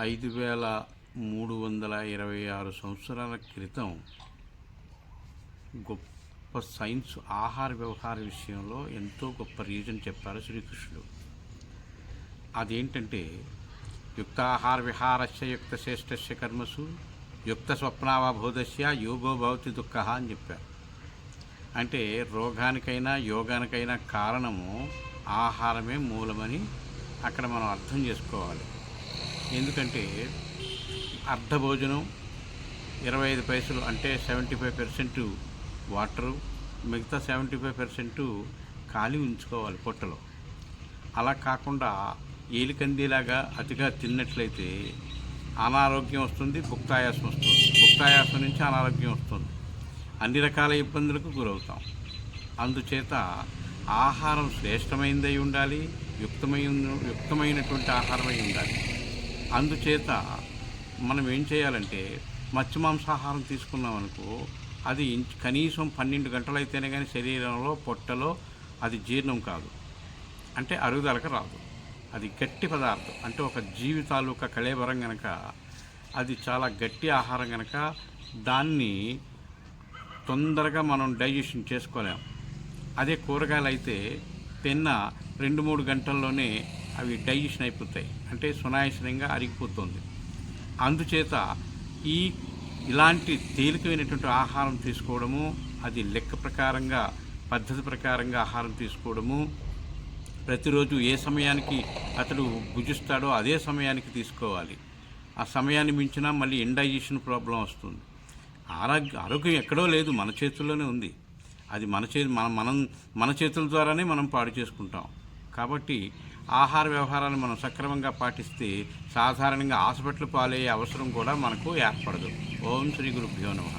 ఐదు వేల మూడు వందల ఇరవై ఆరు సంవత్సరాల క్రితం గొప్ప సైన్స్ ఆహార వ్యవహార విషయంలో ఎంతో గొప్ప రీజన్ చెప్పారు శ్రీకృష్ణుడు. అదేంటంటే యుక్తాహార విహారస్య యుక్త శ్రేష్టస్య కర్మసు యుక్త స్వప్నావబోధస్య యోగో భవతి దుఃఖ అని చెప్పారు. అంటే రోగానికైనా యోగానికైనా కారణము ఆహారమే మూలమని అక్కడ మనం అర్థం చేసుకోవాలి. ఎందుకంటే అర్ధ భోజనం ఇరవై ఐదు పైసలు అంటే సెవెంటీ ఫైవ్ పర్సెంట్ వాటరు మిగతా సెవెంటీ ఫైవ్ పర్సెంట్ ఖాళీ ఉంచుకోవాలి పొట్టలో. అలా కాకుండా ఏలికందిలాగా అతిగా తిన్నట్లయితే అనారోగ్యం వస్తుంది భుక్తాయాసం వస్తుంది. భుక్తాయాసం నుంచి అనారోగ్యం వస్తుంది. అన్ని రకాల ఇబ్బందులకు గురవుతాం. అందుచేత ఆహారం శ్రేష్టమైనదై ఉండాలి యుక్తమైన యుక్తమైనటువంటి ఆహారమై ఉండాలి. అందుచేత మనం ఏం చేయాలంటే మత్స్య మాంసాహారం తీసుకున్నాం అనుకో అది కనీసం పన్నెండు గంటలు అయితేనే కానీ శరీరంలో పొట్టలో అది జీర్ణం కాదు. అంటే అరుగుదలకు రాదు. అది గట్టి పదార్థం. అంటే ఒక జీవితాలు ఒక కళేబరం కనుక అది చాలా గట్టి ఆహారం కనుక దాన్ని తొందరగా మనం డైజెషన్ చేసుకోలేం. అదే కూరగాయలు అయితే తిన్న రెండు మూడు గంటల్లోనే అవి డైజెషన్ అయిపోతాయి. అంటే సునాయాసనంగా అరిగిపోతుంది. అందుచేత ఈ ఇలాంటి తేలికైనటువంటి ఆహారం తీసుకోవడము అది లెక్క ప్రకారంగా పద్ధతి ప్రకారంగా ఆహారం తీసుకోవడము ప్రతిరోజు ఏ సమయానికి అతడు భుజిస్తాడో అదే సమయానికి తీసుకోవాలి. ఆ సమయాన్ని మించినా మళ్ళీ ఇండైజెషన్ ప్రాబ్లం వస్తుంది. ఆరోగ్య ఆరోగ్యం ఎక్కడో లేదు మన చేతుల్లోనే ఉంది. అది మన చే మన మనం మన చేతుల ద్వారానే మనం పాడు చేసుకుంటాం. కాబట్టి ఆహార వ్యవహారాన్ని మనం సక్రమంగా పాటిస్తే సాధారణంగా హాస్పిటల్ పాలయ్యే అవసరం కూడా మనకు ఏర్పడదు. ఓం శ్రీ గురుభ్యో నమ.